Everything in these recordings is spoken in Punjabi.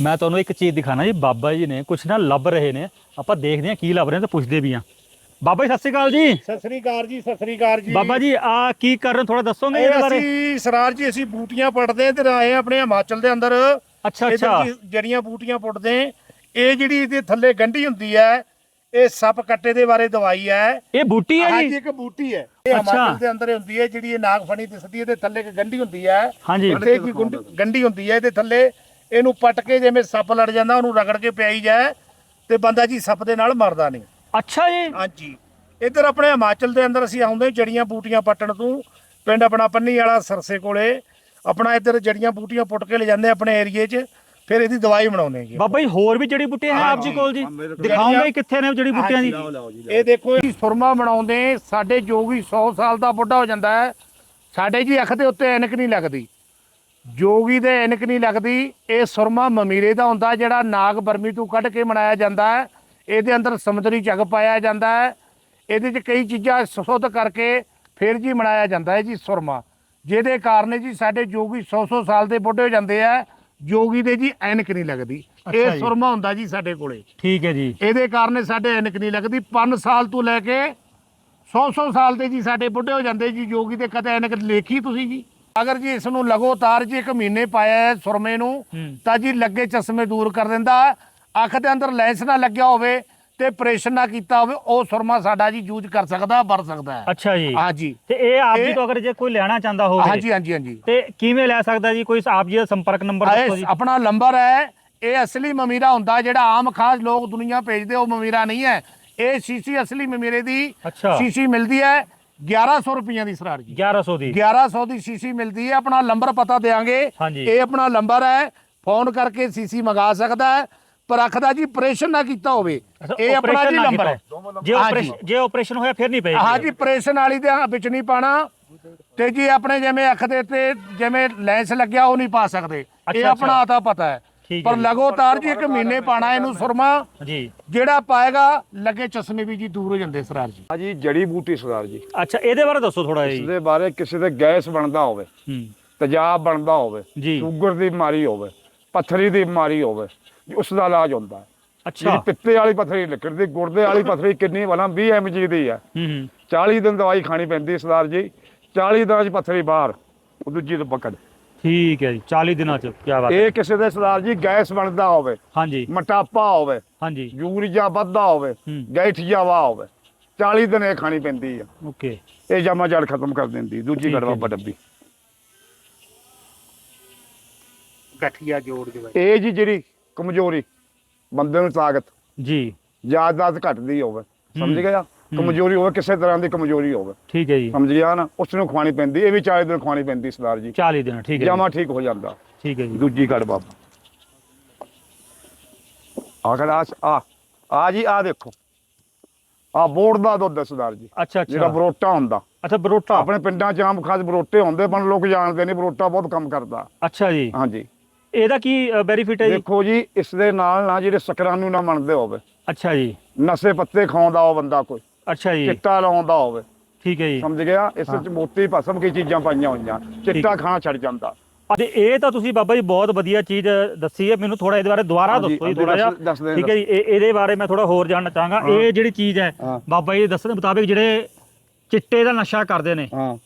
ਮੈਂ ਤੁਹਾਨੂੰ ਇੱਕ ਚੀਜ਼ ਦਿਖਾਣਾ ਜੀ ਬਾਬਾ ਜੀ ਨੇ ਕੁਛ ਨਾ ਲੱਭ ਰਹੇ ਨੇ ਆਪਾਂ ਦੇਖਦੇ ਹਾਂ ਕੀ ਲੱਭ ਰਹੇ ਨੇ ਤੇ ਪੁੱਛਦੇ ਵੀ ਆ ਬਾਬਾ ਜੀ ਸਤਿ ਸ਼੍ਰੀ ਅਕਾਲ ਜੀ। ਸਤਿ ਸ੍ਰੀ ਅਕਾਲ ਜੀ ਸਤਿ ਸ੍ਰੀ ਅਕਾਲ ਜੀ। ਬਾਬਾ ਜੀ ਆ ਕੀ ਕਰ ਰਹੇ ਥੋੜਾ ਦੱਸੋਗੇ ਇਹਦੇ ਇਹ ਬਾਰੇ? ਅਸੀਂ ਸਰਾਰ ਜੀ ਅਸੀਂ ਬੂਟੀਆਂ ਪੜਦੇ ਤੇ ਆਏ ਆਪਣੇ ਹਿਮਾਚਲ ਦੇ ਅੰਦਰ। ਅੱਛਾ ਅੱਛਾ। ਜੀ ਜੜੀਆਂ ਬੂਟੀਆਂ ਪੁੱਟਦੇ ਇਹ ਜਿਹੜੀ ਇਹਦੇ ਥੱਲੇ ਗੰਢੀ ਹੁੰਦੀ ਹੈ ਇਹ ਸੱਪ ਕੱਟੇ ਦੇ ਬਾਰੇ ਦਵਾਈ ਹੈ। ਇਹ ਬੂਟੀ ਹੈ ਜੀ? ਇੱਕ ਬੂਟੀ ਹੈ। ਇਹ। ਹਿਮਾਚਲ ਦੇ ਅੰਦਰ ਹੁੰਦੀ ਹੈ ਜਿਹੜੀ ਇਹ ਨਾਗਫਣੀ ਦਿਸਦੀ ਹੈ ਇਹਦੇ ਥੱਲੇ ਇੱਕ ਗੰਢੀ ਹੁੰਦੀ ਹੈ। ਹਾਂਜੀ। ਗੁੰਡ- ਗੰਢੀ ਹੁੰਦੀ ਹੈ ਇਹਦੇ ਥੱਲੇ। ਇਹਨੂੰ ਪੱਟ ਕੇ ਜਿਵੇਂ ਸੱਪ ਲੜ ਜਾਂਦਾ ਉਹਨੂੰ ਰਗੜ ਕੇ ਪਿਆਈ ਜਾਏ ਤੇ ਬੰਦਾ ਜੀ ਸੱਪ ਦੇ ਨਾਲ ਮਰਦਾ ਨਹੀਂ। ਅੱਛਾ ਜੀ। ਹਾਂਜੀ। ਇੱਧਰ ਆਪਣੇ ਹਿਮਾਚਲ ਦੇ ਅੰਦਰ ਅਸੀਂ ਆਉਂਦੇ ਜੜੀਆਂ ਬੂਟੀਆਂ ਪੱਟਣ ਤੋਂ ਪਿੰਡ ਆਪਣਾ ਪੰਨੀ ਵਾਲਾ ਸਰਸੇ ਕੋਲੇ ਆਪਣਾ ਇੱਧਰ ਜੜੀਆਂ ਬੂਟੀਆਂ ਪੁੱਟ ਕੇ ਲੈ ਜਾਂਦੇ ਆਪਣੇ ਏਰੀਏ 'ਚ ਫਿਰ ਇਹਦੀ ਦਵਾਈ ਬਣਾਉਂਦੇ ਜੀ। ਬਾਬਾ ਜੀ ਹੋਰ ਵੀ ਜੜੀ ਬੂਟੀਆਂ ਹੈ ਆਪ ਜੀ ਕੋਲ ਜੀ? ਦਿਖਾਉਂਗੇ ਕਿੱਥੇ ਨੇ ਜੜੀ ਬੂਟੀਆਂ ਜੀ? ਇਹ ਦੇਖੋ ਇਹ ਸੁਰਮਾ ਬਣਾਉਂਦੇ ਸਾਡੇ ਜੋ ਵੀ 100 ਸਾਲ ਦਾ ਬੁੱਢਾ ਹੋ ਜਾਂਦਾ ਹੈ ਸਾਡੇ ਜੀ ਅੱਖ ਦੇ ਉੱਤੇ ਐਨਕ ਨਹੀਂ ਲੱਗਦੀ। ਜੋਗੀ ਦੇ ਐਨਕ ਨਹੀਂ ਲੱਗਦੀ ਇਹ ਸੁਰਮਾ ਮਮੀਰੇ ਦਾ ਹੁੰਦਾ ਜਿਹੜਾ ਨਾਗ ਬਰਮੀ ਤੋਂ ਕੱਢ ਕੇ ਬਣਾਇਆ ਜਾਂਦਾ ਹੈ। ਇਹਦੇ ਅੰਦਰ ਸਮੁੰਦਰੀ ਜਗ ਪਾਇਆ ਜਾਂਦਾ ਹੈ। ਇਹਦੇ 'ਚ ਕਈ ਚੀਜ਼ਾਂ ਸੁੱਧ ਕਰਕੇ ਫਿਰ ਜੀ ਬਣਾਇਆ ਜਾਂਦਾ ਹੈ ਜੀ ਸੁਰਮਾ। ਜਿਹਦੇ ਕਾਰਨ ਜੀ ਸਾਡੇ ਜੋਗੀ 100-100 ਸਾਲ ਦੇ ਬੁੱਢੇ ਹੋ ਜਾਂਦੇ ਆ ਜੋਗੀ ਦੇ ਜੀ ਐਨਕ ਨਹੀਂ ਲੱਗਦੀ। ਇਹ। ਸੁਰਮਾ ਹੁੰਦਾ ਜੀ ਸਾਡੇ ਕੋਲੇ। ਠੀਕ ਹੈ ਜੀ। ਇਹਦੇ ਕਾਰਨ ਸਾਡੇ ਐਨਕ ਨਹੀਂ ਲੱਗਦੀ। 5 ਸਾਲ ਤੋਂ ਲੈ ਕੇ 100-100 ਸਾਲ ਦੇ ਜੀ ਸਾਡੇ ਬੁੱਢੇ ਹੋ ਜਾਂਦੇ ਜੀ ਜੋਗੀ ਤੇ ਕਦੇ ਐਨਕ ਲੇਖੀ ਤੁਸੀਂ ਜੀ? ਅਗਰ ਜੀ ਇਸ ਨੂੰ ਲਗਾਤਾਰ ਜੀ ਇੱਕ ਮਹੀਨੇ ਪਾਇਆ ਹੈ ਸੁਰਮੇ ਨੂੰ ਹੂੰ। ਤਾਂ ਜੀ ਲੱਗੇ ਚਸ਼ਮੇ ਦੂਰ ਕਰ ਦਿੰਦਾ ਹੈ। ਅੱਖ ਦੇ ਅੰਦਰ ਲੈਂਸ ਨਾ ਲੱਗਿਆ ਹੋਵੇ ਤੇ ਆਪਰੇਸ਼ਨ ਨਾ ਕੀਤਾ ਹੋਵੇ ਉਹ ਸੁਰਮਾ ਸਾਡਾ ਜੀ ਯੂਜ਼ ਕਰ ਸਕਦਾ ਵਰ ਸਕਦਾ ਹੈ। ਅੱਛਾ ਜੀ। ਹਾਂਜੀ ਤੇ ਇਹ ਆਪ ਜੀ ਤੋਂ ਅਗਰ ਜੇ ਕੋਈ ਲੈਣਾ ਚਾਹੁੰਦਾ ਹੋਵੇ ਹਾਂਜੀ ਹਾਂਜੀ ਹਾਂਜੀ ਤੇ ਕਿਵੇਂ ਲੈ ਸਕਦਾ ਜੀ? ਕੋਈ ਆਪ ਜੀ ਦਾ ਸੰਪਰਕ ਨੰਬਰ ਦੱਸੋ ਜੀ। ਆਪਣਾ ਨੰਬਰ ਹੈ। ਇਹ ਅਸਲੀ ਮਮੀਰਾ ਹੁੰਦਾ ਜਿਹੜਾ ਆਮ ਖਾਸ ਲੋਕ ਦੁਨੀਆ ਭੇਜਦੇ ਉਹ ਮਮੀਰਾ ਨਹੀਂ ਹੈ। ਇਹ ਸੀਸੀ ਅਸਲੀ ਮਮੀਰੇ ਦੀ। ਸੀਸੀ ਮਿਲਦੀ ਹੈ। 1100 ਰੁਪਈਆਂ ਦੀ ਸਰਾਰ ਜੀ। 1100 ਦੀ। 1100 ਦੀ ਸੀਸੀ ਮਿਲਦੀ ਹੈ ਆਪਣਾ ਨੰਬਰ ਪਤਾ ਦੇਾਂਗੇ ਹਾਂਜੀ। ਇਹ ਆਪਣਾ ਨੰਬਰ ਹੈ ਫੋਨ ਕਰਕੇ ਸੀਸੀ ਮੰਗਾ ਸਕਦਾ ਹੈ ਪਰ ਅੱਖ ਦਾ ਜੀ ਆਪਰੇਸ਼ਨ ਨਾ ਕੀਤਾ ਹੋਵੇ। ਅੱਛਾ, ਇਹ ਆਪਣਾ operation ਜੀ ਨਾ ਨੰਬਰ ਹੈ। ਕੀਤਾ। ਜੇ ਹਾਂਜੀ। ਆਪਰੇਸ਼ਨ ਜੇ ਆਪਰੇਸ਼ਨ ਹੋਇਆ ਫਿਰ ਨਹੀਂ ਪਏਗੀ। ਹਾਂ ਜੀ ਆਪਰੇਸ਼ਨ ਵਾਲੀ ਦੇ ਵਿੱਚ ਨਹੀਂ ਪਾਣਾ। ਤੇ ਜੀ ਆਪਣੇ ਜਿਵੇਂ ਅੱਖ ਦੇ ਤੇ ਜਿਵੇਂ ਲੈਂਸ ਲੱਗਿਆ ਉਹ ਨਹੀਂ ਪਾ ਸਕਦੇ। ਅੱਛਾ, ਇਹ ਆਪਣਾ। ਆਤਾ ਪਤਾ ਹੈ। ਠੀਕ ਹੈ ਪਰ ਜੀ। ਲਗਾਤਾਰ ਜੀ ਇੱਕ ਮਹੀਨੇ ਪਾਣਾ ਇਹਨੂੰ ਸੁਰਮਾ ਜੀ। ਜਿਹੜਾ ਪਾਏਗਾ ਲੱਗੇ ਚਸ਼ਮੇ ਵੀ ਜੀ ਦੂਰ ਹੋ ਜਾਂਦੇ ਸਰਾਰ ਜੀ। ਹਾਂਜੀ ਜੜੀ ਬੂਟੀ ਸਰਦਾਰ ਜੀ। ਅੱਛਾ ਇਹਦੇ ਬਾਰੇ ਦੱਸੋ ਥੋੜਾ ਇਸ ਜੀ। ਦੇ ਬਾਰੇ ਕਿਸੇ ਦੇ ਗੈਸ ਬਣਦਾ ਹੋਵੇ ਹੂੰ। ਤੇਜ਼ਾਬ ਬਣਦਾ ਹੋਵੇ ਜੀ। ਸ਼ੂਗਰ ਦੀ ਬਿਮਾਰੀ ਹੋਵੇ ਪੱਥਰੀ ਦੀ ਬਿਮਾਰੀ ਹੋਵੇ ਉਸ ਦਾ ਇਲਾਜ ਹੁੰਦਾ ਹੈ। ਜਿਹੜੀ ਅੱਛਾ ਪਿੱਤੇ ਵਾਲੀ ਪੱਥਰੀ ਲਿਕੜ ਦੀ ਗੁਰਦੇ ਵਾਲੀ ਪੱਥਰੀ ਕਿੰਨੀ ਵਾਲਾ 20 ਐਮਜੀ ਦੀ ਹੈ। ਹੂੰ ਹੂੰ। 40 ਦਿਨ ਦਵਾਈ ਖਾਣੀ ਪੈਂਦੀ ਸਰਦਾਰ ਜੀ 40 ਦਿਨਾਂ 'ਚ ਪੱਥਰੀ ਬਾਹਰ ਉਹ ਦੂਜੀ ਤੋਂ ਪਕੜ। ਠੀਕ ਹੈ ਜੀ 40 ਦਿਨਾਂ ਚ ਕੀ ਬਾਤ ਹੈ। ਇਹ ਕਿਸੇ ਦੇ ਸਰਦਾਰ ਜੀ ਗੈਸ ਬਣਦਾ ਹੋਵੇ ਹਾਂਜੀ। ਮੋਟਾਪਾ ਹੋਵੇ ਹਾਂਜੀ। ਯੂਰੀਆ ਵੱਧਦਾ ਹੋਵੇ ਹੂੰ। ਗੈਠੀਆਵਾ ਹੋਵੇ 40 ਦਿਨ ਇਹ ਖਾਣੀ ਪੈਂਦੀ ਆ। ਓਕੇ। ਇਹ ਜਮਾ ਜੜ ਖਤਮ ਕਰ ਦਿੰਦੀ ਦੂਜੀ ਗੜਵਾ। ਡੱਬੀ। ਗਠੀਆ ਜੋੜ ਦੇ ਇਹ ਜੀ ਜਿਹੜੀ ਕਮਜ਼ੋਰੀ ਬੰਦੇ ਨੂੰ ਤਾਕਤ ਜੀ। ਯਾਦਦਾਸ਼ਤ ਘਟਦੀ ਹੋਵੇ। ਸਮਝ। ਗਿਆ? ਕਮਜ਼ੋਰੀ ਹੋਵੇ ਕਿਸੇ ਤਰ੍ਹਾਂ ਦੀ ਕਮਜ਼ੋਰੀ ਹੋਵੇ। ਠੀਕ ਹੈ ਜੀ। ਸਮਝ ਗਿਆ ਨਾ? ਉਸ ਨੂੰ ਖਵਾਣੀ ਪੈਂਦੀ ਇਹ ਵੀ 40 ਦਿਨ ਖਵਾਣੀ ਪੈਂਦੀ ਸਰਦਾਰ ਜੀ। 40 ਦਿਨ ਠੀਕ ਹੈ ਜਮਾ ਠੀਕ ਹੋ ਜਾਂਦਾ। ਠੀਕ ਹੈ ਜੀ। ਦੂਜੀ ਘੜ ਬਾਬਾ। ਆਖਰ ਆ ਆ ਆ ਜੀ ਆ ਦੇਖੋ। ਆ ਬੋੜ ਦਾ ਦੁੱਧ ਹੈ ਸਰਦਾਰ ਜੀ। ਅੱਛਾ ਜਿਹੜਾ ਅੱਛਾ ਬਰੋਟਾ ਹੁੰਦਾ। ਅੱਛਾ ਬਰੋਟਾ। ਆਪਣੇ ਪਿੰਡਾਂ 'ਚ ਆਮ ਖਾਸ ਬਰੋਟੇ ਹੁੰਦੇ ਪਰ ਲੋਕ ਜਾਣਦੇ ਨਹੀਂ ਬਰੋਟਾ ਬਹੁਤ ਕੰਮ ਕਰਦਾ। ਅੱਛਾ ਜੀ। ਹਾਂਜੀ। ਇਹਦਾ ਕੀ ਬੈਨੀਫਿਟ ਹੈ ਜੀ? ਦੇਖੋ ਜੀ ਇਸ ਦੇ ਨਾਲ ਨਾ ਜਿਹੜੇ ਸਕਰਾਨੂ ਨਾ ਮੰਨਦੇ ਹੋਵੇ ਅੱਛਾ ਜੀ। ਨਸ਼ੇ ਪੱਤੇ ਖਾਉਂਦਾ ਹੋ ਬੰਦਾ ਕੋਈ। ਅੱਛਾ ਜੀ। ਚਿੱਟਾ ਲਾਉਂਦਾ ਹੋਵੇ। ਠੀਕ ਹੈ ਜੀ। ਸਮਝ ਗਿਆ? ਇਸ ਵਿੱਚ ਮੋਤੀ ਭਸਮ ਕੀ ਚੀਜ਼ਾਂ ਪਾਈਆਂ ਹੋਈਆਂ। ਚਿੱਟਾ ਖਾਣਾ ਛੱਡ ਜਾਂਦਾ। ਤੇ ਇਹ ਤਾਂ ਤੁਸੀਂ ਬਾਬਾ ਜੀ ਬਹੁਤ ਵਧੀਆ ਚੀਜ਼ ਦੱਸੀ ਹੈ। ਮੈਨੂੰ ਥੋੜਾ ਇਹਦੇ ਬਾਰੇ ਦੁਬਾਰਾ ਦੱਸੋ ਜੀ ਥੋੜਾ ਜਿਹਾ ਠੀਕ ਹੈ ਜੀ ਇਹ- ਇਹਦੇ ਬਾਰੇ ਮੈਂ ਥੋੜਾ ਹੋਰ ਜਾਣਨਾ ਚਾਹਾਂਗਾ। ਇਹ ਜਿਹੜੀ ਚੀਜ਼ ਹੈ। ਬਾਬਾ ਜੀ ਦੇ ਦੱਸਣ ਮੁਤਾਬਿਕ ਜਿਹੜੇ ਚਿੱਟੇ ਦਾ ਨਸ਼ਾ ਕਰਦੇ ਨੇ ਹਾਂ।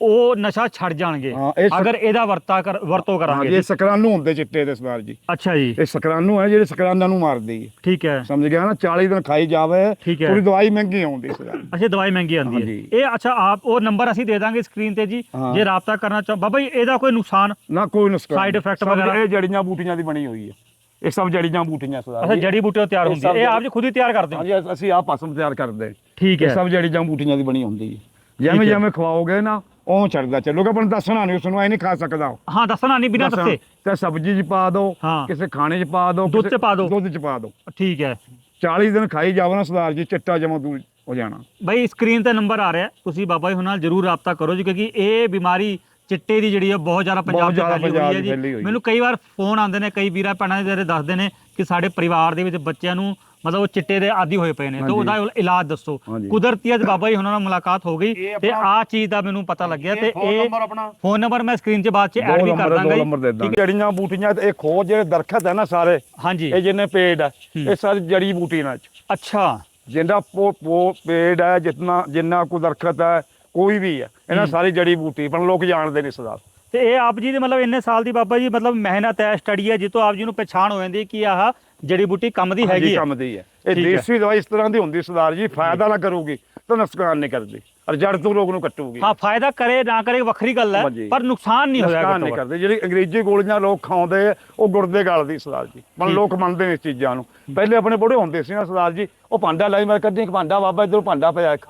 ਉਹ ਨਸ਼ਾ ਛੱਡ ਜਾਣਗੇ। ਹਾਂ, ਇਹ ਸਕ- ਅਗਰ ਇਹਦਾ ਵਰਤਾ ਕਰ ਵਰਤੋਂ ਹਾਂ ਕਰਾਂਗੇ। ਇਹ ਸਕਰਾਨੂ ਹੁੰਦੇ ਚਿੱਟੇ ਦੇ ਸਰਦਾਰ ਜੀ। ਅੱਛਾ ਜੀ। ਇਹ ਸਕਰਾਨੂ ਹੈ ਜਿਹੜੇ ਸਕਰਾਨਾਂ ਨੂੰ ਮਾਰਦੀ ਹੈ ਠੀਕ ਹੈ। ਸਮਝ ਗਿਆ ਨਾ? 40 ਦਿਨ ਖਾਈ ਜਾਵੇ ਠੀਕ ਹੈ। ਪੂਰੀ ਦਵਾਈ ਮਹਿੰਗੀ ਆਉਂਦੀ ਸਰਦਾਰ ਅੱਛਾ ਦਵਾਈ ਮਹਿੰਗੀ ਆਉਂਦੀ ਹੈ। ਹਾਂਜੀ। ਇਹ ਅੱਛਾ ਆਪ ਉਹ ਨੰਬਰ ਅਸੀਂ ਦੇ ਦਾਂਗੇ ਸਕਰੀਨ ਤੇ ਜੀ। ਹਾਂ। ਜੇ ਰਾਬਤਾ ਕਰਨਾ ਚਾਹੋ ਬਾਬਾ ਜੀ ਇਹਦਾ ਕੋਈ ਨੁਕਸਾਨ ਨਾ ਕੋਈ ਨੁਕਸਾਨ Side effect ਸਭ ਵਗੈਰਾ? ਇਹ ਜੜੀਆਂ ਬੂਟੀਆਂ ਦੀ ਬਣੀ ਹੋਈ ਹੈ। ਇਹ ਸਭ ਜੜੀਆਂ ਬੂਟੀਆਂ ਅੱਛਾ ਜੜੀ ਬੂਟੀਆਂ ਤਿਆਰ ਇਹ ਹੁੰਦੀ ਹੈ। ਸਭ ਇਹ ਆਪ ਜੀ ਖੁਦ ਹੀ ਤਿਆਰ ਕਰਦੇ ਹੋ? ਹਾਂਜੀ ਅਸੀਂ ਆਪ ਭਸਮ ਤਿਆਰ ਕਰਦੇ। ਠੀਕ ਇਹ ਹੈ। ਸਭ ਜੜੀਆਂ ਬੂਟੀਆਂ ਦੀ ਬਣੀ ਹੁੰਦੀ ਹੈ। ਜਿਵੇਂ ਹੈ। ਜਿਵੇਂ ਖਵਾਓਗੇ ਨਾ ਉਹ ਚੜਦਾ ਚੱਲੂਗਾ ਪਰ ਦੱਸਣਾ ਨਹੀਂ ਉਸ ਨੂੰ ਐ ਨਹੀਂ ਖਾ ਸਕਦਾ ਉਹ। ਹਾਂ ਦੱਸਣਾ ਨਹੀਂ ਬਿਨਾਂ। ਦੱਸੇ ਤੇ ਸਬਜ਼ੀ 'ਚ ਪਾ ਦਿਓ ਹਾਂ। ਕਿਸੇ ਖਾਣੇ 'ਚ ਪਾ ਦਿਓ ਦੁੱਧ 'ਚ ਕਿਸੇ- ਪਾ ਦਿਓ। ਦੁੱਧ 'ਚ ਪਾ ਦਿਓ ਠੀਕ ਹੈ 40 ਦਿਨ ਖਾਈ ਜਾਵੋ ਨਾ ਸਰਦਾਰ ਜੀ ਚਿੱਟਾ ਜਮਾ ਦੂਰ ਹੋ ਜਾਣਾ ਬਈ ਸਕਰੀਨ ਤੇ ਨੰਬਰ ਆ ਰਿਹਾ ਤੁਸੀਂ ਬਾਬਾ ਜੀ ਹੁਣਾਂ ਨਾਲ ਜਰੂਰ ਰਾਬਤਾ ਕਰੋ ਜੀ ਕਿਉਂਕਿ ਇਹ ਬਿਮਾਰੀ ਚਿੱਟੇ ਦੀ ਜਿਹੜੀ ਹੈ ਬਹੁਤ ਜ਼ਿਆਦਾ ਪੰਜਾਬ ਬਹੁਤ 'ਚ ਜ਼ਿਆਦਾ ਫੈਲੀ ਪੰਜਾਬ ਹੋਈ ਹੈ ਜੀ ਹੈ। ਮੈਨੂੰ ਕਈ ਵਾਰ ਫੋਨ ਆਉਂਦੇ ਨੇ ਕਈ ਵੀਰਾਂ ਭੈਣਾਂ ਦੇ ਜਿਹੜੇ ਦੱਸਦੇ ਨੇ ਕਿ ਸਾਡੇ ਪਰਿਵਾਰ ਦੇ ਵਿੱਚ ਬੱਚਿਆਂ ਨੂੰ ਮਤਲਬ ਉਹ ਚਿੱਟੇ ਦੇ ਆਦੀ ਹੋਏ ਪਏ ਨੇ। ਤੇ। ਉਹਦਾ ਇਲਾਜ ਦੱਸੋ। ਹਾਂਜੀ। ਕੁਦਰਤੀ ਅੱਜ ਬਾਬਾ ਜੀ ਹੁਣਾਂ ਨਾਲ ਮੁਲਾਕਾਤ ਹੋ ਗਈ ਇਹ ਤੇ ਆਪਣਾ- ਆ ਚੀਜ਼ ਦਾ ਮੈਨੂੰ ਪਤਾ ਲੱਗਿਆ ਤੇ ਇਹ ਆਪਣਾ। ਫੋਨ ਨੰਬਰ ਮੈਂ ਸਕਰੀਨ 'ਚ ਬਾਅਦ 'ਚ ਐਡ ਦੋ ਵੀ ਕਰ ਨੰਬਰ ਦਾਂਗਾ ਦੋ ਦਾਂਗੇ। ਜੜੀਆਂ ਬੂਟੀਆਂ ਤੇ ਇਹ ਖੋਜ ਜਿਹੜੇ ਦਰਖਤ ਹੈ ਨਾ ਸਾਰੇ ਹਾਂਜੀ। ਇਹ ਜਿੰਨੇ ਪੇੜ ਹੈ ਹੂੰ। ਇਹ ਸਾਰੇ ਜੜੀ ਬੂਟੀ ਨਾਲ। ਅੱਛਾ। ਜਿੰਨਾ ਪੋ ਪੋ ਪੇੜ ਹੈ ਜਿੰਨਾ ਜਿੰਨਾ ਕੋ ਦਰਖਤ ਹੈ ਕੋਈ ਵੀ ਹੈ ਇਹਨਾਂ ਸਾਰੀ ਜੜੀ ਬੂਟੀ ਪਰ ਲੋਕ ਜਾਣਦੇ ਨਹੀਂ ਸਦਾ। ਤੇ ਇਹ ਆਪ ਜੀ ਦੇ ਮਤਲਬ ਇੰਨੇ ਸਾਲ ਦੀ ਬਾਬਾ ਜੀ ਮਤਲਬ ਮਿਹਨਤ ਹੈ ਸਟੱਡੀ ਹੈ ਜਿੱਤੋਂ ਆਪ ਜੀ ਨੂੰ ਪਛਾਣ ਹੋ ਜਾਂਦੀ ਹੈ ਕਿ ਆਹ ਜੜੀ ਬੂਟੀ ਕੰਮ ਦੀ ਹੈਗੀ ਹੈ। ਕੰਮ ਦੀ ਹੈ। ਇਹ। ਦੇਸੀ ਦਵਾਈ ਇਸ ਤਰ੍ਹਾਂ ਦੀ ਹੁੰਦੀ ਸਰਦਾਰ ਜੀ ਫਾਇਦਾ ਨਾ ਕਰੂਗੀ ਤਾਂ ਨੁਕਸਾਨ ਨਹੀਂ ਕਰਦੀ ਔਰ ਜੜ ਤੋਂ ਲੋਕ ਨੂੰ ਕੱਟੂਗੀ। ਹਾਂ ਫਾਇਦਾ ਕਰੇ ਨਾ ਕਰੇ ਵੱਖਰੀ ਗੱਲ ਹੈ। ਪਰ ਨੁਕਸਾਨ ਨਹੀਂ ਹੋਇਆ ਨੁਕਸਾਨ ਨਹੀਂ। ਕਰਦੇ। ਜਿਹੜੀ ਅੰਗਰੇਜ਼ੀ ਗੋਲੀਆਂ ਲੋਕ ਖਾਉਂਦੇ ਉਹ ਗੁਰਦੇ ਗਲਦੀ ਸਰਦਾਰ ਜੀ। ਪਰ। ਲੋਕ ਮੰਨਦੇ ਨੇ ਇਸ ਚੀਜ਼ਾਂ ਨੂੰ। ਪਹਿਲੇ ਆਪਣੇ ਬੁੜੇ ਹੁੰਦੇ ਸੀ ਨਾ ਸਰਦਾਰ ਜੀ ਉਹ ਭਾਂਡਾ ਲਾਈ ਮਾਰ ਕੱਢੀ ਇੱਕ ਭਾਂਡਾ ਬਾਬਾ ਇਧਰੋਂ ਭਾਂਡਾ ਪਿਆ ਇੱਕ।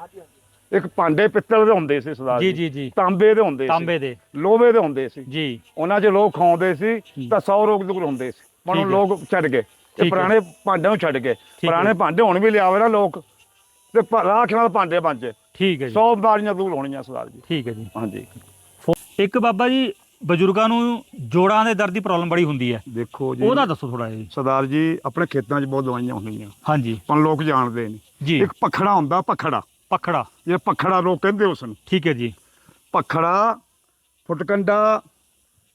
ਇੱਕ ਭਾਂਡੇ ਪਿੱਤਲ ਦੇ ਹੁੰਦੇ ਸੀ ਸਰਦਾਰ ਜੀ ਜੀ। ਜੀ ਤਾਂਬੇ ਦੇ ਹੁੰਦੇ ਸੀ। ਤਾਂਬੇ ਦੇ। ਲੋਹੇ ਦੇ ਹੁੰਦੇ ਸੀ। ਜੀ। ਉਹਨਾਂ 'ਚ ਲੋਕ ਖਾਉਂਦੇ ਸੀ ਤਾਂ 100 ਰੋਗ ਦੂਰ ਹੁੰਦੇ ਸੀ। ਹੈ। ਲੋਕ ਛੱਡ ਗਏ। ਇਹ ਪੁਰਾਣੇ ਭਾਂਡਿਆਂ ਨੂੰ ਛੱਡ ਹੈ। ਪੁਰਾਣੇ ਭਾਂਡੇ ਹੁਣ ਵੀ ਲਿਆਵੇ ਨਾ ਲੋਕ। ਤੇ ਰਾਖ ਨਾਲ ਭਾਂਡੇ ਬਣ ਠੀਕ ਹੈ ਜੀ। 100 ਬਿਮਾਰੀਆਂ ਦੂਰ ਹੋਣੀਆਂ ਸਰਦਾਰ ਜੀ। ਠੀਕ ਹੈ ਜੀ। ਹਾਂਜੀ। ਇੱਕ ਬਾਬਾ ਜੀ ਬਜ਼ੁਰਗਾਂ ਨੂੰ ਜੋੜਾਂ ਦੇ ਦਰਦ ਦੀ ਪ੍ਰੋਬਲਮ ਬੜੀ ਹੁੰਦੀ ਹੈ। ਦੇਖੋ ਜੀ। ਉਹਦਾ ਦੱਸੋ ਥੋੜਾ ਜੀ। ਸਰਦਾਰ ਜੀ ਆਪਣੇ ਖੇਤਾਂ 'ਚ ਬਹੁਤ ਦਵਾਈਆਂ ਹੁੰਦੀਆਂ। ਹਾਂਜੀ। ਪਰ ਲੋਕ ਜਾਣਦੇ ਨਹੀਂ। ਜੀ। ਇੱਕ ਪਖੜਾ ਹੁੰਦਾ ਪਖੜਾ। ਪਖੜਾ। ਇਹ ਪਖੜਾ ਲੋਕ ਕਹਿੰਦੇ ਉਸ ਨੂੰ। ਠੀਕ ਹੈ ਜੀ। ਪਖੜਾ ਫੁੱਟਕੰਡਾ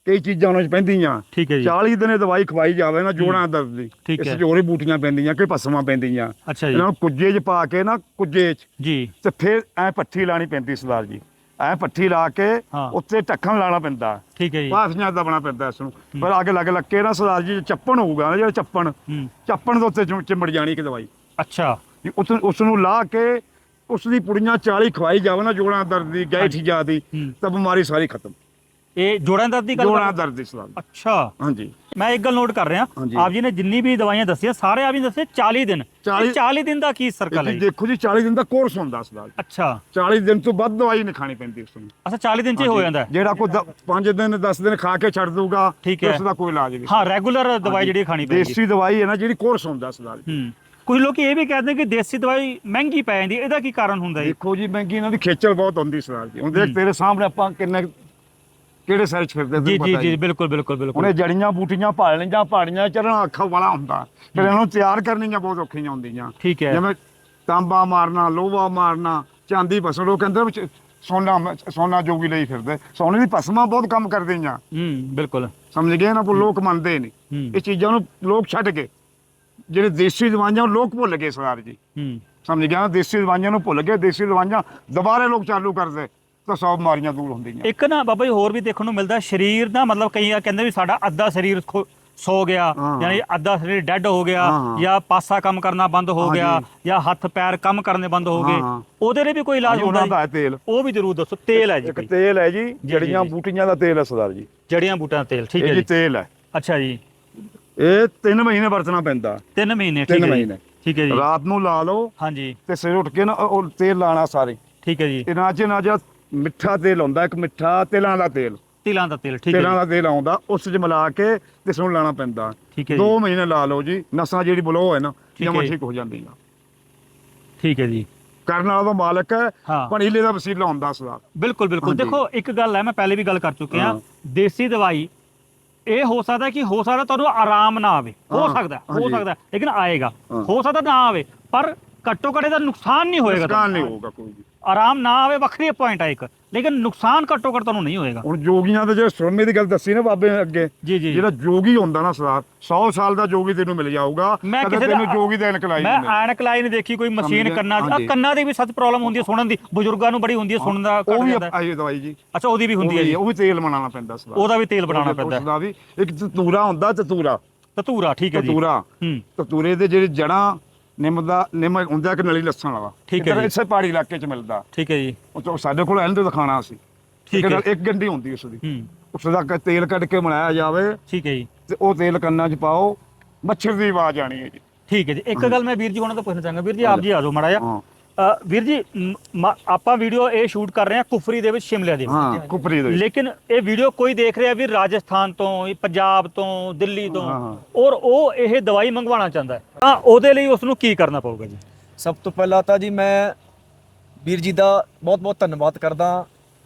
ਕਈ ਚੀਜ਼ਾਂ ਉਹਨਾਂ 'ਚ ਪੈਂਦੀਆਂ। ਠੀਕ ਹੈ ਜੀ। 40 ਦਿਨੇ ਦਵਾਈ ਖਵਾਈ ਜਾਵੇ ਨਾ ਜੋੜਾਂ ਦਰਦ ਦੀ। ਠੀਕ ਇਸ ਹੈ। 'ਚ ਹੋਰ ਹੀ ਬੂਟੀਆਂ ਪੈਂਦੀਆਂ ਕਿ ਭਸਮਾਂ ਪੈਂਦੀਆਂ। ਅੱਛਾ ਜੀ। ਇਹਨਾਂ ਨੂੰ ਕੁੱਜੇ 'ਚ ਪਾ ਕੇ ਨਾ ਕੁੱਜੇ 'ਚ। ਜੀ। ਤੇ ਫਿਰ ਐ ਪੱਠੀ ਲਾਣੀ ਪੈਂਦੀ ਸਰਦਾਰ ਜੀ। ਐ ਪੱਠੀ ਲਾ ਕੇ ਹਾਂ। ਉੱਤੇ ਢੱਕਣ ਲਾਣਾ ਪੈਂਦਾ। ਠੀਕ ਹੈ ਜੀ। ਪਾਸੀਆਂ ਦਬਣਾ ਪੈਂਦਾ ਇਸ ਨੂੰ। ਪਰ ਅੱਗੇ ਲੱਗ ਲੱਗ ਕੇ ਨਾ ਸਰਦਾਰ ਜੀ ਚੱਪਣ ਹੋਊਗਾ ਨਾ ਜਿਹੜਾ ਚੱਪਣ। ਹੂੰ। ਚੱਪਣ ਦੇ ਉੱਤੇ ਚਿਮ- ਚਿੰਬੜ ਜਾਣੀ ਕਿ ਦਵਾਈ। ਅੱਛਾ। ਜੀ ਉਸ ਉਸ ਨੂੰ ਲਾ ਕੇ ਉਸ ਦੀ ਪੁੜੀਆਂ 40 ਖਵਾਈ ਜਾਵੇ ਨਾ ਜੋੜਾਂ ਦਰਦ ਦੀ ਗੈਠੀ ਜਾਦੀ ਹੂੰ। ਤਾਂ ਬਿਮਾਰੀ ਸਾਰੀ ਖਤਮ। ਇਹ ਜੋੜਾਂ ਦਰਦ ਦੀ ਗੱਲ ਜੋੜਾਂ ਦਰਦ ਦੀ ਸਰਦਾਰ ਜੀ। ਅੱਛਾ। ਹਾਂਜੀ। ਮੈਂ ਇੱਕ ਗੱਲ ਨੋਟ ਕਰ ਰਿਹਾ। ਹਾਂਜੀ। ਆਪ ਜੀ ਨੇ ਜਿੰਨੀ ਵੀ ਦਵਾਈਆਂ ਦੱਸੀਆਂ ਸਾਰੇ ਆਪ ਜੀ ਨੇ ਦੱਸੇ 40 ਦਿਨ। 40 ਇਹ 40 ਦਿਨ ਦਾ ਕੀ ਸਰਕਲ ਹੈ ਇਹ ਜੀ? ਦੇਖੋ ਜੀ 40 ਦਿਨ ਦਾ ਕੋਰਸ ਹੁੰਦਾ ਜੀ। ਅੱਛਾ। 40 ਦਿਨ ਤੋਂ ਵੱਧ ਦਵਾਈ ਨਹੀਂ ਖਾਣੀ ਪੈਂਦੀ ਉਸ ਨੂੰ। ਅੱਛਾ 40 ਦਿਨ ਚ ਹੀ ਹੋ ਜਾਂਦਾ। ਹੈ ਜਿਹੜਾ ਕੋਈ 5 ਦਿਨ 10 ਦਿਨ ਖਾ ਕੇ ਛੱਡ ਦੂਗਾ ਠੀਕ ਹੈ। ਉਸ ਦਾ ਕੋਈ ਇਲਾਜ ਨਹੀਂ। ਹਾਂ ਰੈਗੂਲਰ ਦਵਾਈ ਜਿਹੜੀ ਖਾਣੀ ਪੈਂਦੀ। ਦੇਸੀ ਦਵਾਈ ਹੈ ਨਾ ਜਿਹੜੀ ਕੋਰਸ ਹੁੰਦਾ ਜੀ। ਹੂੰ। ਕੁਝ ਲੋਕ ਇਹ ਵੀ ਕਹਿੰਦੇ ਕਿ ਦੇਸੀ ਦਵਾਈ ਮਹਿੰਗੀ ਪੈ ਜਾਂਦੀ ਹੈ ਇਹਦਾ ਕੀ ਕਾਰਨ ਹੁੰਦਾ ਜੀ? ਦੇਖੋ ਜੀ ਮਹਿੰਗੀ ਇਹਨਾਂ ਦੀ ਖੇਚਲ ਬਹੁਤ ਹੁੰਦੀ ਸਰਦਾਰ ਜੀ। ਹੁਣ ਦੇਖ ਤੇਰੇ ਸਾਹਮਣੇ ਆਪਾਂ ਕਿੰਨੇ ਕਿਹੜੇ ਸਾਈਜ਼ ਫਿਰਦੇ ਜੀ ਜੀ ਜੀ ਬਿਲਕੁਲ ਬਿਲਕੁਲ ਬਿਲਕੁਲ। ਉਹਨੇ ਜੜੀਆਂ ਬੂਟੀਆਂ ਭਾਲ ਲਈਆਂ ਪਹਾੜੀਆਂ ਚੜਨਾ ਅੱਖਾਂ ਵਾਲਾ ਹੁੰਦਾ। ਫਿਰ ਇਹਨੂੰ ਤਿਆਰ ਕਰਨੀਆਂ ਬਹੁਤ ਔਖੀਆਂ ਹੁੰਦੀਆਂ। ਠੀਕ ਹੈ। ਜਿਵੇਂ ਤਾਂਬਾ ਮਾਰਨਾ ਲੋਹਾ ਮਾਰਨਾ ਚਾਂਦੀ ਭਸਣ ਉਹ ਕਹਿੰਦੇ ਵਿੱਚ ਸੋਨਾ ਸੋਨਾ ਜੋਗੀ ਲਈ ਫਿਰਦੇ। ਸੋਨੇ ਦੀ ਭਸਮਾਂ ਬਹੁਤ ਕੰਮ ਕਰਦੀਆਂ। ਹੂੰ ਬਿਲਕੁਲ। ਸਮਝ ਗਏ ਨਾ ਕੋ ਲੋਕ ਮੰਨਦੇ ਨਹੀਂ। ਇਹ ਚੀਜ਼ਾਂ ਨੂੰ ਲੋਕ ਛੱਡ ਕੇ ਜਿਹੜੇ ਦੇਸੀ ਦਵਾਈਆਂ ਉਹ ਲੋਕ ਭੁੱਲ ਗਏ ਸਰਦਾਰ ਜੀ। ਹੂੰ। ਸਮਝ ਗਿਆ ਨਾ ਦੇਸੀ ਦਵਾਈਆਂ ਨੂੰ ਭੁੱਲ ਗਏ ਦੇਸੀ ਦਵਾਈਆਂ ਦੁਬਾਰੇ ਲੋਕ ਚਾਲੂ ਕਰਦੇ। ਤਾਂ ਸੌ ਬਿਮਾਰੀਆਂ ਦੂਰ ਹੁੰਦੀਆਂ ਇੱਕ ਨਾ ਬਾਬਾ ਜੀ ਹੋਰ ਵੀ ਦੇਖਣ ਨੂੰ ਮਿਲਦਾ ਸਰੀਰ ਦਾ ਮਤਲਬ ਕਈ ਆ ਕਹਿੰਦੇ ਵੀ ਸਾਡਾ ਅੱਧਾ ਸਰੀਰ ਸੋ ਗਿਆ। ਯਾਨੀ ਅੱਧਾ ਸਰੀਰ ਡੈੱਡ ਹੋ ਗਿਆ। ਜਾਂ ਪਾਸਾ ਕੰਮ ਕਰਨਾ ਬੰਦ ਹੋ। ਗਿਆ ਜਾਂ ਹੱਥ ਪੈਰ ਕੰਮ ਕਰਨੇ ਬੰਦ ਹੋ ਗਏ। ਉਹਦੇ ਲਈ ਵੀ ਕੋਈ ਇਲਾਜ ਹੁੰਦਾ ਜੀ? ਹੈ ਤੇਲ ਉਹ ਵੀ ਜ਼ਰੂਰ ਦੱਸੋ ਤੇਲ ਹੈ ਜੀ ਇੱਕ। ਤੇਲ ਹੈ ਜੀ ਜੜੀਆਂ ਜੀ। ਬੂਟੀਆਂ ਦਾ ਤੇਲ ਹੈ ਸਰਦਾਰ ਜੀ ਜੜੀਆਂ ਬੂਟਾਂ ਦਾ ਤੇਲ ਠੀਕ ਇਹ ਹੈ ਜੀ ਜੀ ਤੇਲ ਹੈ ਅੱਛਾ ਜੀ ਇਹ 3 ਮਹੀਨੇ ਵਰਤਣਾ ਪੈਂਦਾ 3 ਮਹੀਨੇ ਠੀਕ ਹੈ ਜੀ ਮਹੀਨੇ। ਠੀਕ ਹੈ ਜੀ ਰਾਤ ਨੂੰ ਲਾ ਲਓ ਹਾਂਜੀ ਤੇ ਸਵੇਰ ਉੱਠ ਕੇ ਨਾ ਉਹ ਤੇਲ ਲਾਣਾ ਸਾਰੇ ਠੀਕ ਹੈ ਜੀ ਇਹਨਾਂ 'ਚ ਨਾ ਜਿਹਾ ਮਿੱਠਾ ਤੇਲ ਹੁੰਦਾ ਇੱਕ ਮਿੱਠਾ ਤਿਲਾਂ ਦਾ ਤੇਲ। ਤਿਲਾਂ ਦਾ ਤੇਲ ਠੀਕ ਹੈ ਤਿਲਾਂ ਦਾ ਤੇਲ ਆਉਂਦਾ ਉਸ 'ਚ ਮਿਲਾ ਕੇ ਤੇ ਸੁਣ ਲਾਣਾ ਪੈਂਦਾ। ਠੀਕ ਹੈ ਦੋ ਜੀ ਮਹੀਨੇ ਲਾ ਲਓ ਜੀ ਨਸਾਂ ਜਿਹੜੀ ਬਲੋ ਹੈ ਨਾ ਠੀਕ ਜਮਾਂ। ਠੀਕ ਹੋ ਜਾਂਦੀਆਂ। ਠੀਕ ਹੈ ਜੀ। ਕਰਨ ਵਾਲਾ ਤਾਂ ਮਾਲਕ ਹੈ ਪਣੀਲੇ ਦਾ ਵਸੀਲਾ ਹੁੰਦਾ ਸਦਾ ਬਿਲਕੁਲ ਬਿਲਕੁਲ। ਦੇਖੋ ਇੱਕ ਗੱਲ ਹੈ ਮੈਂ ਪਹਿਲੇ ਵੀ ਗੱਲ ਕਰ ਚੁੱਕਿਆ। ਹਾਂ। ਦੇਸੀ ਦਵਾਈ ਇਹ ਹੋ ਸਕਦਾ ਕਿ ਹੋ ਸਕਦਾ ਤੁਹਾਨੂੰ ਆਰਾਮ ਨਾ ਆਵੇ। ਹੋ ਸਕਦਾ ਹੋ। ਸਕਦਾ ਲੇਕਿਨ ਆਏਗਾ। ਹਾਂ। ਸਕਦਾ ਨਾ ਆਵੇ ਪਰ ਘੱਟੋ ਘੱਟ ਇਹਦਾ ਨੁਕਸਾਨ ਨਹੀਂ ਹੋਏਗਾ ਨੁਕਸਾਨ ਨਹੀਂ। ਹੋਊਗਾ ਕੋਈ ਵੀ। ਆਰਾਮ ਨਾ ਆਵੇ ਵੱਖਰੀ ਪੁਆਇੰਟ ਹੈ ਇੱਕ। ਲੇਕਿਨ ਨੁਕਸਾਨ ਘੱਟੋ ਘੱਟ ਤੁਹਾਨੂੰ ਨਹੀਂ ਹੋਏਗਾ। ਹੁਣ ਜੋਗੀਆਂ ਦੇ ਜਿਹੜੇ ਸੁਰਮੇ ਦੀ ਗੱਲ ਦੱਸੀ ਨਾ ਬਾਬੇ ਅੱਗੇ ਜੀ ਜੀ। ਜਿਹੜਾ ਜੋਗੀ ਹੁੰਦਾ ਨਾ ਸਰਦਾਰ 100 ਸਾਲ ਦਾ ਜੋਗੀ ਤੈਨੂੰ ਮਿਲ ਜਾਊਗਾ ਮੈਂ ਕਿਸੇ ਤੈਨੂੰ ਜੋਗੀ ਦਾ ਇਨਕਲਾਈ ਮੈਂ ਐਨਕ ਲਾਈ ਨਹੀਂ ਦੇਖੀ ਕੋਈ ਮਸ਼ੀਨ ਕੰਨਾਂ ਦੀ। ਕੰਨਾਂ ਦੀ ਵੀ ਸੱਚ ਪ੍ਰੋਬਲਮ ਹੁੰਦੀ ਹੈ ਸੁਣਨ ਦੀ। ਬਜ਼ੁਰਗਾਂ ਨੂੰ ਬੜੀ ਹੁੰਦੀ ਹੈ ਸੁਣਨ ਦਾ ਉਹ ਵੀ। ਆਈ ਦਵਾਈ ਜੀ। ਅੱਛਾ ਉਹਦੀ ਵੀ ਹੁੰਦੀ ਹੈ ਜੀ। ਉਹ ਵੀ ਤੇਲ ਬਣਾਉਣਾ ਪੈਂਦਾ ਸਰਦਾਰ। ਉਹਦਾ ਵੀ ਤੇਲ ਬਣਾਉਣਾ ਉਹਦੇ- ਪੈਂਦਾ ਹੈ। ਉਸਦਾ ਵੀ ਇੱਕ ਤਤੂਰਾ ਹੁੰਦਾ ਤਤੂਰਾ। ਤਤੂਰਾ ਠੀਕ ਹੈ ਜੀ। ਤਤੂਰਾ। ਹੂੰ। ਤਤੂਰੇ ਦੇ ਜਿਹੜੇ ਜੜਾਂ ਨਿੰਮ ਦਾ ਨਿੰਮ ਹੁੰਦਾ ਕਿ ਨਲੀ ਲੱਸਣ ਵਾਲਾ। ਠੀਕ ਹੈ ਜੀ। ਇਸੇ ਪਹਾੜੀ ਇਲਾਕੇ 'ਚ ਮਿਲਦਾ। ਠੀਕ ਹੈ ਜੀ। ਉਹ ਤੋਂ ਸਾਡੇ ਕੋਲ ਐਂਡ ਦਿਖਾਣਾ ਸੀ। ਠੀਕ ਹੈ। ਇੱਕ ਗੰਢੀ ਹੁੰਦੀ ਉਸ ਦੀ। ਹੂੰ। ਉਸ ਦਾ ਕ- ਤੇਲ ਕੱਢ ਕੇ ਬਣਾਇਆ ਜਾਵੇ ਠੀਕ ਹੈ ਜੀ। ਤੇ ਉਹ ਤੇਲ ਕੰਨਾਂ 'ਚ ਪਾਓ। ਮੱਛਰ ਦੀ ਆਵਾਜ਼ ਆਣੀ ਹੈ ਜੀ। ਠੀਕ ਹੈ ਜੀ। ਇੱਕ ਗੱਲ ਮੈਂ ਵੀਰ ਜੀ ਉਹਨਾਂ ਤੋਂ ਪੁੱਛਣਾ ਚਾਹਾਂਗਾ। ਵੀਰ ਜੀ ਆਪ ਜੀ ਆ ਜਾਓ ਮਾੜਾ ਜਿਹਾ। ਹਾਂ। ਅ, ਵੀਰ ਜੀ ਮ- ਆਪਾਂ ਵੀਡੀਓ ਇਹ ਸ਼ੂਟ ਕਰ ਰਹੇ ਹਾਂ ਕੁਫਰੀ ਦੇ ਵਿੱਚ ਸ਼ਿਮਲੇ ਦੇ ਵਿੱਚ। ਹਾਂ ਕੁਪਰੀ ਦੇ ਵਿੱਚ। ਲੇਕਿਨ ਇਹ ਵੀਡੀਓ ਕੋਈ ਦੇਖ ਰਿਹਾ ਵੀ ਰਾਜਸਥਾਨ ਤੋਂ ਇਹ ਪੰਜਾਬ ਤੋਂ ਦਿੱਲੀ ਤੋਂ ਹਾਂ, ਹਾਂ। ਔਰ ਉਹ ਇਹ ਦਵਾਈ ਮੰਗਵਾਉਣਾ ਚਾਹੁੰਦਾ ਹੈ ਤਾਂ ਉਹਦੇ ਲਈ ਉਸ ਨੂੰ ਕੀ ਕਰਨਾ ਪਊਗਾ ਜੀ ਸਭ ਤੋਂ ਪਹਿਲਾਂ ਤਾਂ ਜੀ ਮੈਂ ਵੀਰ ਜੀ ਦਾ ਬਹੁਤ-ਬਹੁਤ ਧੰਨਵਾਦ ਕਰਦਾ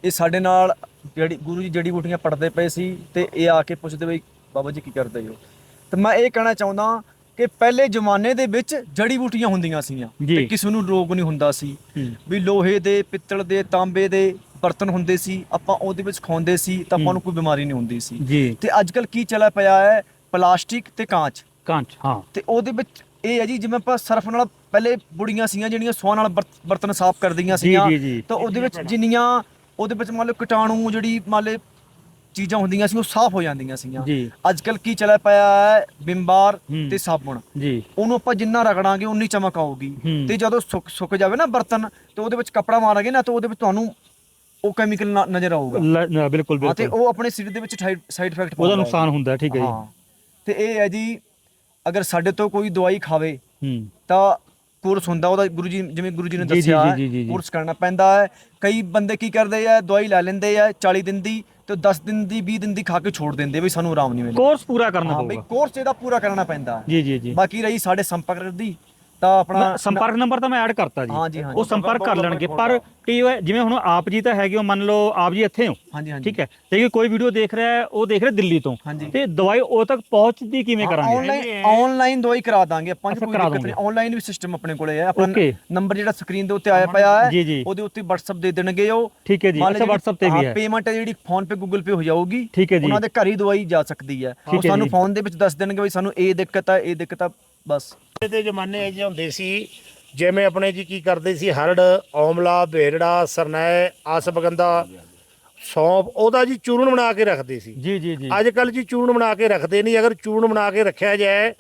ਇਹ ਸਾਡੇ ਨਾਲ ਜਿਹੜੀ ਗੁਰੂ ਜੀ ਜੜੀ ਬੂਟੀਆਂ ਪੜਦੇ ਪਏ ਸੀ ਤੇ ਇਹ ਆ ਕੇ ਪੁੱਛਦੇ ਬਈ ਬਾਬਾ ਜੀ ਕੀ ਕਰਦੇ ਹੋ ਤੇ ਮੈਂ ਇਹ ਕਹਿਣਾ ਚਾਹੁੰਦਾ ਕਿ ਪਹਿਲੇ ਜ਼ਮਾਨੇ ਦੇ ਵਿੱਚ ਜੜੀ ਬੂਟੀਆਂ ਹੁੰਦੀਆਂ ਸੀਗੀਆਂ ਜੀ। ਤੇ ਕਿਸੇ ਨੂੰ ਰੋਗ ਨਹੀਂ ਹੁੰਦਾ ਸੀ। ਵੀ ਲੋਹੇ ਦੇ ਪਿੱਤਲ ਦੇ ਤਾਂਬੇ ਦੇ ਬਰਤਨ ਹੁੰਦੇ ਸੀ ਆਪਾਂ ਉਹਦੇ ਵਿੱਚ ਖਾਉਂਦੇ ਸੀ ਤਾਂ ਆਪਾਂ ਨੂੰ ਕੋਈ ਬਿਮਾਰੀ ਨਹੀਂ ਹੁੰਦੀ ਸੀ। ਜੀ। ਤੇ ਅੱਜ ਕੱਲ ਕੀ ਚੱਲਿਆ ਪਿਆ ਹੈ? ਪਲਾਸਟਿਕ ਤੇ ਕਾਂਚ। ਕਾਂਚ ਹਾਂ। ਤੇ ਉਹਦੇ ਵਿੱਚ ਇਹ ਹੈ ਜੀ ਜਿਵੇਂ ਆਪਾਂ ਸਰਫ ਨਾਲ ਪਹਿਲੇ ਬੁੜੀਆਂ ਸੀਗੀਆਂ ਜਿਹੜੀਆਂ ਸੋਹ ਨਾਲ ਬਰਤ- ਬਰਤਨ ਸਾਫ਼ ਕਰਦੀਆਂ ਜੀ, ਸੀਗੀਆਂ ਜੀ, ਜੀ। ਤਾਂ ਉਹਦੇ ਵਿੱਚ ਜਿੰਨੀਆਂ ਉਹਦੇ ਵਿੱਚ ਮੰਨ ਲਓ ਕੀਟਾਣੂ ਜਿਹੜੀ ਮੰਨ ਲਓ ਚੀਜ਼ਾਂ ਹੁੰਦੀਆਂ ਸੀ ਉਹ ਸਾਫ਼ ਹੋ ਜਾਂਦੀਆਂ ਸੀਗੀਆਂ। ਜੀ। ਅੱਜ ਕੱਲ ਕੀ ਚੱਲਿਆ ਪਿਆ ਹੈ ਬਿੰਬਾਰ ਹੂੰ। ਤੇ ਸਾਬਣ। ਜੀ। ਉਹਨੂੰ ਆਪਾਂ ਜਿੰਨਾ ਰਗੜਾਂਗੇ ਉਨੀ ਚਮਕ ਆਊਗੀ। ਹੂੰ। ਤੇ ਜਦੋਂ ਸੁੱਕ ਸੁੱਕ ਜਾਵੇ ਨਾ ਬਰਤਨ ਤੇ ਉਹਦੇ ਵਿੱਚ ਕੱਪੜਾ ਮਾਰਾਂਗੇ ਨਾ ਤਾਂ ਉਹਦੇ ਵਿੱਚ ਤੁਹਾਨੂੰ ਉਹ ਕੈਮੀਕਲ ਨਜ਼ਰ ਆਊਗਾ। ਲ- ਨ- ਬਿਲਕੁਲ ਹਾਂ ਤੇ ਬਿਲਕੁਲ। ਉਹ ਆਪਣੇ ਸਰੀਰ ਦੇ ਵਿੱਚ ਸਾਈਡ ਇਫੈਕਟ ਉਹਦਾ ਨੁਕਸਾਨ ਹੁੰਦਾ ਹੈ, ਠੀਕ ਹੈ ਜੀ। ਹਾਂ। ਤੇ ਇਹ ਹੈ ਜੀ ਅਗਰ ਸਾਡੇ ਤੋਂ ਕੋਈ ਦਵਾਈ ਖਾਵੇ ਹੂੰ। ਤਾਂ ਕੋਰਸ ਹੁੰਦਾ ਉਹਦਾ ਗੁਰੂ ਜੀ ਜਿਵੇਂ ਗੁਰੂ ਜੀ ਨੇ ਜੀ, ਜੀ, ਦੱਸਿਆ ਜੀ, ਜੀ, ਜੀ। ਕੋਰਸ ਕਰਨਾ ਪੈਂਦਾ ਹੈ। ਕਈ ਬੰਦੇ ਕੀ ਕਰਦੇ ਆ ਦਵਾਈ ਲੈ ਲੈਂਦੇ ਆ 40 ਦਿਨ ਦੀ ਤੇ 10 ਦਿਨ ਦੀ 20 ਦਿਨ ਦੀ ਖਾ ਕੇ ਛੋੜ ਦਿੰਦੇ ਵੀ ਸਾਨੂੰ ਆਰਾਮ ਨਹੀਂ ਮਿਲਿਆ ਕੋਰਸ ਪੂਰਾ ਕਰਨਾ ਹਾਂ ਬਈ ਪਊਗਾ ਕੋਰਸ ਇਹਦਾ ਪੂਰਾ ਕਰਨਾ ਪੈਂਦਾ। ਜੀ ਜੀ ਜੀ। ਬਾਕੀ ਰਹੀ ਸਾਡੇ ਸੰਪਰਕ ਦੀ। ਤਾਂ ਆਪਣਾ ਸੰਪਰਕ ਨੰਬਰ ਤਾਂ ਮੈਂ ਐਡ ਕਰਤਾ ਜੀ। ਉਹ ਸੰਪਰਕ ਕਰ ਲੈਣਗੇ। ਪਰ ਕੀ ਹੋਇਆ ਜਿਵੇਂ ਹੁਣ ਆਪ ਜੀ ਤਾਂ ਹੈਗੇ ਹੋ ਮੰਨ ਲਓ ਆਪ ਜੀ ਇੱਥੇ ਹੋ। ਹਾਂਜੀ ਹਾਂਜੀ। ਠੀਕ ਹੈ। ਤੇ ਕੋਈ ਵੀਡੀਓ ਦੇਖ ਰਿਹਾ ਹੈ ਉਹ ਦੇਖ ਰਿਹਾ ਦਿੱਲੀ ਤੋਂ। ਤੇ ਦਵਾਈ ਉਹ ਤੱਕ ਪਹੁੰਚਦੀ ਕਿਵੇਂ ਕਰਾਂਗੇ? ਆਨਲਾਈਨ ਆਨਲਾਈਨ ਦਵਾਈ ਕਰਾ ਦਾਂਗੇ ਆਪਾਂ ਕੋਈ ਦਿੱਕਤ ਨਹੀਂ। ਆਨਲਾਈਨ ਵੀ ਸਿਸਟਮ ਆਪਣੇ ਕੋਲੇ ਹੈ। ਆਪਣਾ। ਨੰਬਰ ਜਿਹੜਾ ਸਕਰੀਨ ਦੇ ਉੱਤੇ ਆਇਆ ਪਿਆ ਹੈ। ਉਹਦੇ ਉੱਤੇ WhatsApp ਦੇ ਦੇਣਗੇ ਉਹ। ਠੀਕ ਹੈ ਜੀ। ਅੱਛਾ WhatsApp ਤੇ ਵੀ ਹੈ ਪੇਮੈਂਟ ਜਿਹੜੀ ਫੋਨ ਪੇ ਗੂਗਲ ਪੇ ਹੋ ਜਾਊਗੀ ਠੀਕ ਹੈ ਜੀ। ਉਹਨਾਂ ਦੇ ਘਰ ਹੀ ਦਵਾਈ ਜਾ ਸਕਦੀ ਹੈ। ਉਹ ਸਾਨੂੰ। ਫੋਨ ਦੇ ਵਿੱਚ ਦੱਸ ਦੇਣਗੇ ਵੀ ਸਾਨੂੰ ਇਹ ਦਿੱਕਤ ਆ ਇਹ ਦਿੱਕਤ ਆ। ਬਸ। ਦੇ ਜ਼ਮਾਨੇ ਇਹ ਜਿਹੇ ਹੁੰਦੇ ਸੀ ਜਿਵੇਂ ਆਪਣੇ ਜੀ ਕੀ ਕਰਦੇ ਸੀ ਹਰੜ ਔਮਲਾ ਬੇਰੜਾ ਸਰਨੈ ਆਸਬਗੰਦਾ ਸੌਂਫ ਉਹਦਾ ਜੀ ਚੂਰਨ ਬਣਾ ਕੇ ਰੱਖਦੇ ਸੀ। ਜੀ ਜੀ ਜੀ। ਅੱਜ ਕੱਲ ਜੀ ਚੂਰਨ ਬਣਾ ਕੇ ਰੱਖਦੇ ਨਹੀਂ। ਅਗਰ ਚੂਰਨ ਬਣਾ ਕੇ ਰੱਖਿਆ ਜਾਏ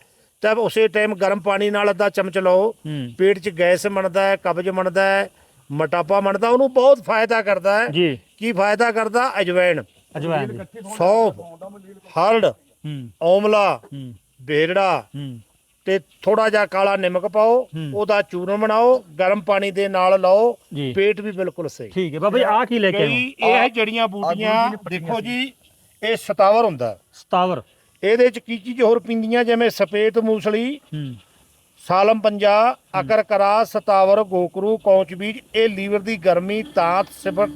ਤਾਂ ਉਸੇ ਟਾਈਮ ਗਰਮ ਪਾਣੀ ਨਾਲ ਅੱਧਾ ਚਮਚ ਲਓ। ਪੇਟ 'ਚ ਗੈਸ ਬਣਦਾ ਹੈ ਕਬਜ਼ ਬਣਦਾ ਹੈ ਮੋਟਾਪਾ ਬਣਦਾ ਉਹਨੂੰ ਬਹੁਤ ਫਾਇਦਾ ਕਰਦਾ ਹੈ। ਜੀ। ਕੀ ਫਾਇਦਾ ਕਰਦਾ? ਅਜਵਾਇਣ ਅਜਵਾਇਨ ਜੀ ਸੌਂਫ ਹਰੜ ਔਮਲਾ ਬੇਰੜਾ ਤੇ ਥੋੜਾ ਜਿਹਾ ਕਾਲਾ ਨਮਕ ਪਾਓ ਹੂੰ। ਉਹਦਾ ਚੂਰਨ ਬਣਾਓ ਗਰਮ ਪਾਣੀ ਦੇ ਨਾਲ ਲਾਓ। ਪੇਟ ਵੀ ਬਿਲਕੁਲ ਸਹੀ। ਠੀਕ ਹੈ ਬਾਬਾ ਜੀ ਆ ਕੀ ਲੈ ਕੇ ਆਏ ਇਹ ਜੜੀਆਂ ਬੂਟੀਆਂ ਦੇਖੋ ਜੀ ਇਹ ਸਤਾਵਰ ਹੁੰਦਾ। ਸਤਾਵਰ। ਇਹਦੇ ਚ ਕੀ ਚੀਜ਼ ਹੋਰ ਪਿੰਦੀਆਂ ਜਿਵੇਂ ਸਫੇਦ ਮੂਸਲੀ ਹੂੰ। ਸਾਲਮ ਪੰਜਾ ਅਕਰ ਕਰਾ ਸਤਾਵਰ ਗੋਕਰੂ ਕੌਚ ਬੀਜ ਇਹ ਲੀਵਰ ਦੀ ਗਰਮੀ ਤਾਤ ਸਿਬਰ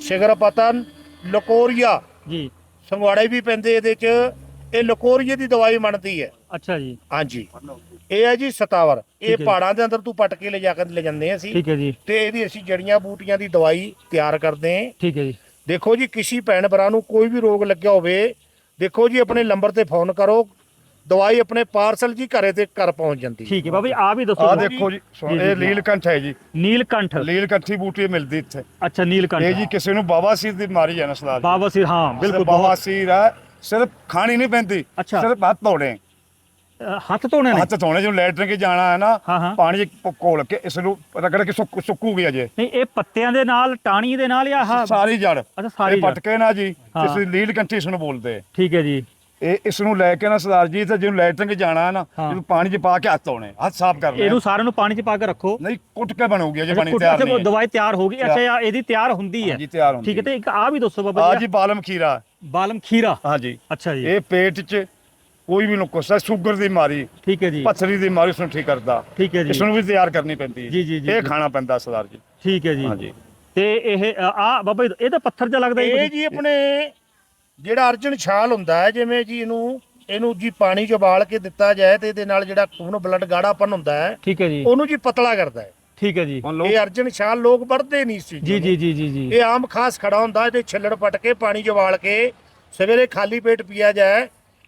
ਸ਼ਿਗਰ ਪਤਨ ਲਕੋਰੀਆ। ਜੀ। ਸੰਗਵਾੜੇ ਵੀ ਪੈਂਦੇ ਇਹਦੇ ਚ ਇਹ ਲਕੋਰੀਏ ਦੀ ਦਵਾਈ ਬਣਦੀ ਹੈ। ਅੱਛਾ ਜੀ। ਹਾਂਜੀ। ਇਹ ਹੈ ਜੀ ਸਤਾਵਰ। ਹੈ ਇਹ। ਪਹਾੜਾਂ ਦੇ ਅੰਦਰ ਤੂੰ ਪੱਟ ਕੇ ਲੈ ਜਾ ਕੇ ਲੈ ਜਾਂਦੇ ਹਾਂ ਅਸੀਂ। ਠੀਕ ਹੈ ਜੀ। ਤੇ ਇਹਦੀ ਅਸੀਂ ਜੜੀਆਂ ਬੂਟੀਆਂ ਦੀ ਦਵਾਈ ਤਿਆਰ ਕਰਦੇ ਹਾਂ। ਠੀਕ ਹੈ ਜੀ। ਦੇਖੋ ਜੀ ਕਿਸੇ ਭੈਣ ਭਰਾ ਨੂੰ ਕੋਈ ਵੀ ਰੋਗ ਲੱਗਿਆ ਹੋਵੇ ਦੇਖੋ ਜੀ ਆਪਣੇ ਨੰਬਰ ਤੇ ਫੋਨ ਕਰੋ। ਦਵਾਈ ਆਪਣੇ ਪਾਰਸਲ ਜੀ ਘਰੇ ਤੇ ਘਰ ਪਹੁੰਚ ਜਾਂਦੀ ਠੀਕ ਹੈ ਬਾਬਾ ਜੀ ਆ ਵੀ ਦੱਸੋ ਆ ਦੇਖੋ ਜੀ ਸੁਣ, ਜੀ, ਜੀ, ਇਹ ਜੀ। ਲੀਲਕੰਠ ਹੈ ਜੀ। ਨੀਲਕੰਠ। ਲੀਲਕੰਠੀ ਬੂਟੀ ਮਿਲਦੀ ਇੱਥੇ। ਅੱਛਾ ਨੀਲਕੰਠ। ਇਹ ਜੀ ਕਿਸੇ ਨੂੰ ਬਾਵਾਸੀਰ ਦੀ ਬਿਮਾਰੀ ਹੈ ਨਾ ਬਾਬਾ ਸਿਰ ਹਾਂ ਬਿਲਕੁਲ ਬਹੁਤ ਬਾਵਾਸੀਰ ਹੈ ਸਿਰਫ ਖਾਣੀ ਨਹੀਂ ਪੈਂਦੀ ਅੱਛਾ। ਸਿਰਫ ਹੱਥ ਧੋਣੇ। ਹੱਥ ਧੋਣੇ ਨੇ। ਹੱਥ ਧੋਣੇ ਜਦੋਂ ਲੈਟਰਿੰਗ ਕੇ ਜਾਣਾ ਹੈ ਨਾ ਹਾਂ, ਹਾਂ। ਪਾਣੀ 'ਚ ਘੋਲ ਕੇ ਇਸ ਨੂੰ ਰਗੜ ਕੇ ਸੁੱਕ ਸੁੱਕੂਗੀ ਅਜੇ। ਨਹੀਂ ਇਹ ਪੱਤਿਆਂ ਦੇ ਨਾਲ ਟਾਣੀ ਦੇ ਨਾਲ ਜਾਂ ਆਹ? ਸਾਰੀ ਜੜ। ਅੱਛਾ ਸਾਰੀ ਇਹ ਪੱਟ ਕੇ ਨਾ ਜੀ ਹਾਂ। ਇਸ ਲੀਲਕੰਠੀ ਇਸ ਨੂੰ ਬੋਲਦੇ। ਠੀਕ ਹੈ ਜੀ। ਇਹ ਇਸ ਨੂੰ ਲੈ ਕੇ ਨਾ ਸਰਦਾਰ ਜੀ ਤੇ ਜਦੋਂ ਲੈਟਰਿੰਗ ਕੇ ਜਾਣਾ ਹੈ ਨਾ ਹਾਂ। ਇਹਨੂੰ ਪਾਣੀ 'ਚ ਪਾ ਕੇ ਹੱਥ ਧੋਣੇ ਹੱਥ ਸਾਫ਼ ਕਰਨੇ ਇਹਨੂੰ ਸਾਰਿਆਂ ਨੂੰ ਪਾਣੀ 'ਚ ਪਾ ਕੇ ਰੱਖੋ। ਨਹੀਂ ਕੁੱਟ ਕੇ ਬਣੂਗੀ ਅੱਛਾ, ਪਾਣੀ ਕੁੱਟ- ਤਿਆਰ ਅੱਛਾ, ਨਹੀਂ ਹੈ। ਦਵਾਈ ਤਿਆਰ ਹੋ ਗਈ। ਅੱਛਾ ਤਿਆਰ। ਇਹ- ਇਹਦੀ ਤਿਆਰ ਹੁੰਦੀ ਹੈ। ਹਾਂਜੀ ਤਿਆਰ ਹੁੰਦੀ ਠੀਕ ਹੈ ਤੇ ਇੱਕ ਆ ਵੀ ਦੱਸੋ ਬਾਬਾ ਆ ਜੀ ਜੀ ਬਾਲਮ ਖੀਰਾ। ਬਾਲਮ ਖੀਰਾ। ਹਾਂਜੀ। ਅੱਛਾ ਜੀ। ਇਹ ਪੇਟ 'ਚ ਕੋਈ ਵੀ ਨੁਕਸ ਹੈ ਸ਼ੂਗਰ ਦੀ ਬਿਮਾਰੀ ਠੀਕ ਹੈ ਜੀ। ਪੱਥਰੀ ਦੀ ਬਿਮਾਰੀ ਉਸ ਨੂੰ ਠੀਕ ਕਰਦਾ। ਠੀਕ ਹੈ ਇਸ ਜੀ ਨੂੰ ਵੀ ਤਿਆਰ ਕਰਨੀ ਪੈਂਦੀ ਹੈ। ਜੀ, ਜੀ, ਜੀ, ਇਹ ਜੀ। ਖਾਣਾ ਪੈਂਦਾ ਸਰਦਾਰ ਜੀ। ਠੀਕ ਹੈ ਜੀ। ਹਾਂਜੀ। ਤੇ ਇਹ ਆ ਬਾਬਾ ਜੀ, ਇਹ ਤਾਂ ਪੱਥਰ ਜਿਹਾ ਲੱਗਦਾ ਇਹ ਜੀ ਆਪਣੇ ਜਿਹੜਾ ਅਰਜਨ ਛਾਲ ਹੁੰਦਾ ਹੈ ਜਿਵੇਂ ਜੀ ਇਹਨੂੰ ਇਹਨੂੰ ਜੀ ਪਾਣੀ 'ਚ ਉਬਾਲ ਕੇ ਦਿੱਤਾ ਜਾਏ ਤੇ ਇਹਦੇ ਨਾਲ ਜਿਹੜਾ ਖੂਨ ਬਲੱਡ ਗਾੜਾਪਨ ਹੁੰਦਾ ਹੈ ਠੀਕ ਹੈ ਜੀ। ਉਹਨੂੰ ਜੀ ਪਤਲਾ ਕਰਦਾ ਹੈ। ਠੀਕ ਹੈ ਜੀ। ਹੁਣ ਲੋਕ ਇਹ ਅਰਜਨ ਛਾਲ ਲੋਕ ਵਰਤਦੇ ਨਹੀਂ ਸੀ ਜੀ ਜੀ ਜੀ ਜੀ ਜੀ। ਇਹ ਆਮ ਖਾਸ ਖੜਾ ਹੁੰਦਾ ਇਹਦੇ ਛਿੱਲੜ ਪਟ ਕੇ ਪਾਣੀ 'ਚ ਉਬਾਲ ਕੇ ਸਵੇਰੇ ਖਾਲੀ ਪੇਟ ਪੀਆ ਜਾਏ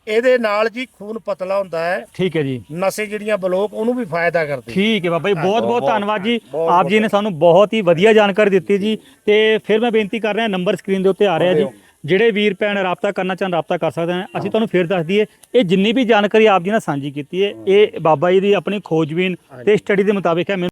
ਇਹਦੇ ਨਾਲ ਜੀ ਖੂਨ ਪਤਲਾ ਹੁੰਦਾ ਹੈ। ਠੀਕ ਹੈ ਜੀ। ਨਸੇ ਜਿਹੜੀਆਂ ਬਲੋਕ ਉਹਨੂੰ ਵੀ ਫਾਇਦਾ ਕਰਦੇ। ਠੀਕ ਹੈ ਬਾਬਾ ਜੀ ਬਹੁਤ ਬਹੁਤ ਧੰਨਵਾਦ ਜੀ। ਆਪ ਜੀ ਨੇ ਸਾਨੂੰ ਬਹੁਤ ਹੀ ਵਧੀਆ ਜਾਣਕਾਰੀ ਦਿੱਤੀ ਜੀ। ਤੇ ਫਿਰ ਮੈਂ ਬੇਨਤੀ ਕਰ ਰਿਹਾ ਨੰਬਰ ਸਕਰੀਨ ਦੇ ਉੱਤੇ ਆ ਰਿਹਾ ਜੀ। ਜਿਹੜੇ ਵੀਰ ਭੈਣ ਰਾਬਤਾ ਕਰਨਾ ਚਾਹਣ ਰਾਬਤਾ ਕਰ ਸਕਦੇ ਨੇ। ਅਸੀਂ ਤੁਹਾਨੂੰ ਫਿਰ ਦੱਸ ਦਈਏ ਇਹ ਜਿੰਨੀ ਵੀ ਜਾਣਕਾਰੀ ਆਪ ਜੀ ਨਾਲ ਸਾਂਝੀ ਕੀਤੀ ਹੈ ਇਹ ਬਾਬਾ ਜੀ ਦੀ ਆਪਣੀ ਖੋਜਬੀਨ ਤੇ ਸਟੱਡੀ ਦੇ ਮੁਤਾਬਿਕ ਹੈ।